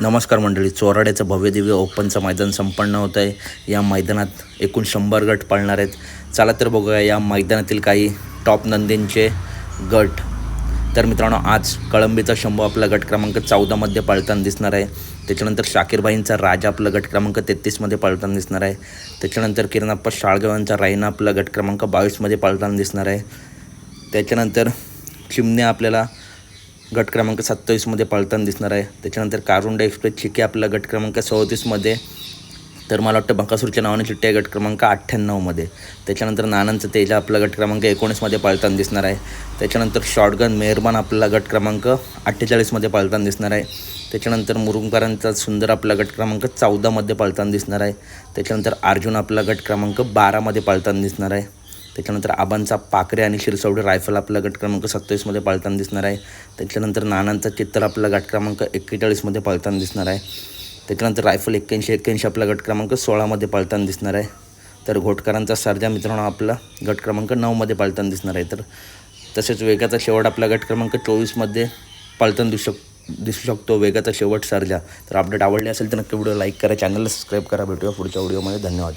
नमस्कार मंडळी. चोराड्याचं भव्यदिव्य ओपनचं मैदान संपन्न होत आहे. या मैदानात एकूण शंभर गट पळणार आहेत. चला तर बघूया या मैदानातील काही टॉप नंदींचे गट. तर मित्रांनो आज कळंबीचा शंभू आपला गट क्रमांक चौदामध्ये पळताना दिसणार आहे. त्याच्यानंतर शाकीरबाईंचा राजा आपला गट क्रमांक तेहतीसमध्ये पळताना दिसणार आहे. त्याच्यानंतर किरणाप्पा शाळगावांचा रायना आपला गट क्रमांक बावीसमध्ये पळताना दिसणार आहे. त्याच्यानंतर चिमण्या आपल्याला गट क्रमांक सत्तावीसमध्ये पळताना दिसणार आहे. त्याच्यानंतर कारुंडा एक्सप्रेस चिके आपला गट क्रमांक सदतीसमध्ये तर मला वाटतं बकासूरच्या नावाने चिठ्ठी आहे गट क्रमांक अठ्ठ्याण्णवमध्ये त्याच्यानंतर नानांचं तेजा आपला गट क्रमांक एकोणीसमध्ये पळताना दिसणार आहे. त्याच्यानंतर शॉटगन मेहरबान आपला गट क्रमांक अठ्ठेचाळीसमध्ये पळताना दिसणार आहे. त्याच्यानंतर मुरुंगकरांचा सुंदर आपला गट क्रमांक चौदामध्ये पळताना दिसणार आहे. त्याच्यानंतर अर्जुन आपला गट क्रमांक बारामध्ये पळताना दिसणार आहे. त्याच्यानंतर आबांचा पाकरे आणि शिरसवडी रायफल आपला गट क्रमांक सत्तावीसमध्ये पळताना दिसणार आहे. त्याच्यानंतर नानांचा चित्तर आपला गट क्रमांक एक्केचाळीसमध्ये पळताना दिसणार आहे. त्याच्यानंतर रायफल एक्क्याऐंशी एक्क्याऐंशी आपला गट क्रमांक सोळामध्ये पळताना दिसणार आहे. तर घोटकरांचा सर्जा मित्रांनो आपला गट क्रमांक नऊमध्ये पळताना दिसणार आहे. तर तसेच वेगाचा शेवट आपला गट क्रमांक चोवीसमध्ये पळताना दिसू शक दिसू शकतो वेगाचा शेवट सर्जा. तर अपडेट आवडले असेल तर नक्की व्हिडिओ लाईक करा चॅनलला सबस्क्राईब करा. भेटूया पुढच्या व्हिडिओमध्ये. धन्यवाद.